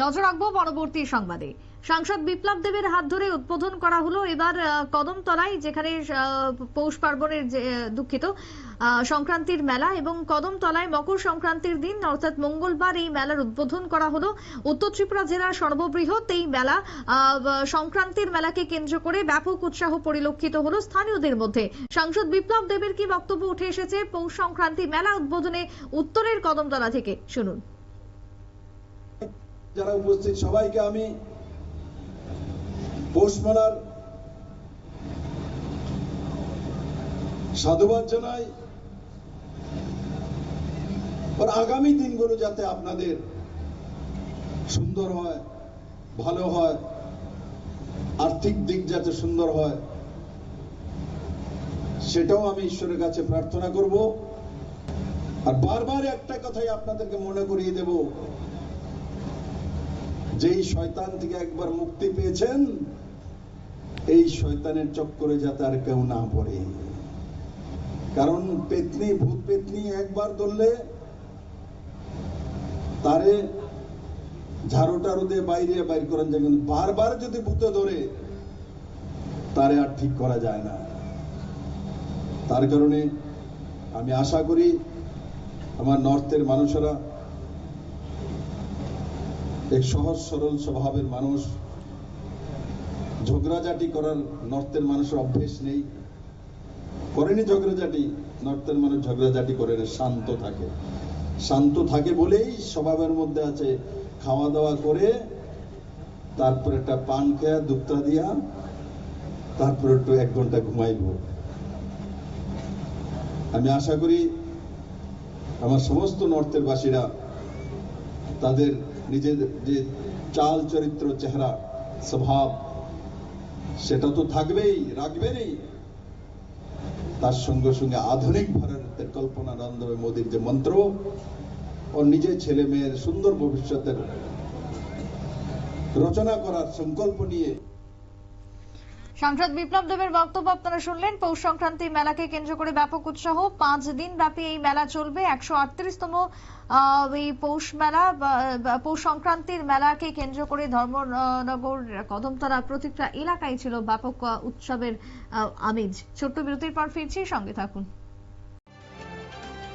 নজর রাখব পরবর্তী সংবাদে। সাংসদ বিপ্লব দেবের হাত ধরে উদ্বোধন করা হলো এবার কদমতলায়, যেখানে পৌষ পার্বণের দুঃখিত সংক্রান্তির মেলা এবং কদমতলায় মকর সংক্রান্তির দিন, অর্থাৎ মঙ্গলবার এই মেলার উদ্বোধন করা হলো। উত্তর ত্রিপুরা জেলার সর্ববৃহৎ এই মেলা সংক্রান্তির মেলাকে কেন্দ্র করে ব্যাপক উৎসাহ পরিলক্ষিত হলো স্থানীয়দের মধ্যে। সাংসদ বিপ্লব দেবের কি বক্তব্য উঠে এসেছে? পৌষ সংক্রান্তি মেলা উদ্বোধনে উত্তরের কদমতলা থেকে। শুনুন। যারা উপস্থিত, সবাইকে আমি পৌষ সাধুবাদ জানাই। আগামী দিনগুলো যাতে আপনাদের সুন্দর হয়, ভালো হয়, আর্থিক দিক যাতে সুন্দর হয়, সেটাও আমি ঈশ্বরের কাছে প্রার্থনা করব। আর বারবার একটা কথাই আপনাদেরকে মনে করিয়ে দেব যেই শয়তান থেকে একবার মুক্তি পেয়েছেন, এই শয়তানের চক্করে যাতে আর কেউ না পড়ে। কারণ পেতনি, ভূত পেতনি একবার ধরলে তারে ঝাড়ু টাড়ু দিয়ে বাইরে বাইর করেন যায় কিন্তু বারবার যদি ভূতে ধরে, তারে আর ঠিক করা যায় না। তার কারণে আমি আশা করি, আমার নর্থের মানুষেরা এক সহজ সরল স্বভাবের মানুষ ঝগড়াঝাটি করার নর্থের মানুষের অভ্যেস নেই। করেনি ঝগড়াঝাটি নর্থের মানুষ ঝগড়াঝাটি করে না, শান্ত থাকে। শান্ত থাকে বলেই স্বভাবের মধ্যে আছে খাওয়া দাওয়া করে তারপর একটা পান খেয়া দুপটা দিয়া তারপর একটু এক ঘণ্টা ঘুমাইব। আমি আশা করি আমার সমস্ত নর্থের বাসীরা তাদের নিজেদের যে চাল চরিত্র, চেহারা, স্বভাব, সেটা তো থাকবেই রাখবেনই তার সঙ্গে সঙ্গে আধুনিক ভারতের কল্পনা নরেন্দ্র মোদীর যে মন্ত্র ও নিজের ছেলে মেয়ের সুন্দর ভবিষ্যতের রচনা করার সংকল্প নিয়ে সাংসদ বিপ্লব দেবের বক্তব্য আপনারা শুনলেন। পৌষ সংক্রান্তি মেলাকে কেন্দ্র করে ব্যাপক উৎসাহ। পাঁচ দিন ব্যাপী এই মেলা চলবে। একশো আটত্রিশতম এই পৌষ মেলা পৌষ সংক্রান্তির মেলাকে কেন্দ্র করে ধর্মনগর, কদমতলা প্রতিটা এলাকায় ছিল ব্যাপক উৎসবের আমেজ। ছোট্ট বিরতির পর ফিরছি, সঙ্গে থাকুন।